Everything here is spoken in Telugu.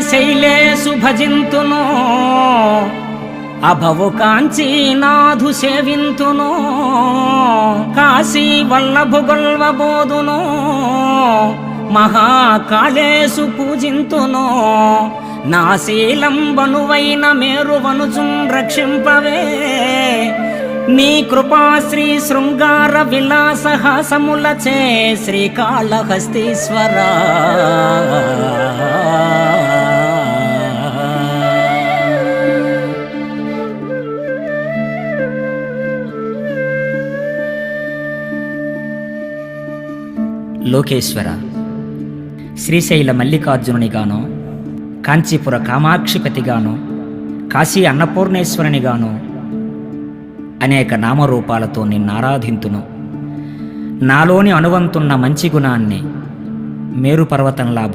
శ్రీశైలేశు భజింతును అభవు కాంచీనాథు సేవింతును. కాశీ వల్లభు గొల్వబోదును మహాకాళేశు పూజింతును. నా శీలంబనువైన మేరువనుచున్ రక్షింపవే. నీ కృపా శ్రీ శృంగార విలాసహాసములచే శ్రీకాళహస్తీశ్వరా. లోకేశ్వర. శ్రీశైల మల్లికార్జునునిగాను కాంచీపుర కామాక్షిపతిగాను కాశీ అన్నపూర్ణేశ్వరునిగాను అనేక నామరూపాలతో నిన్నారాధింతును. నాలోని అనువంతున్న మంచి గుణాన్ని మేరుపర్వతంలా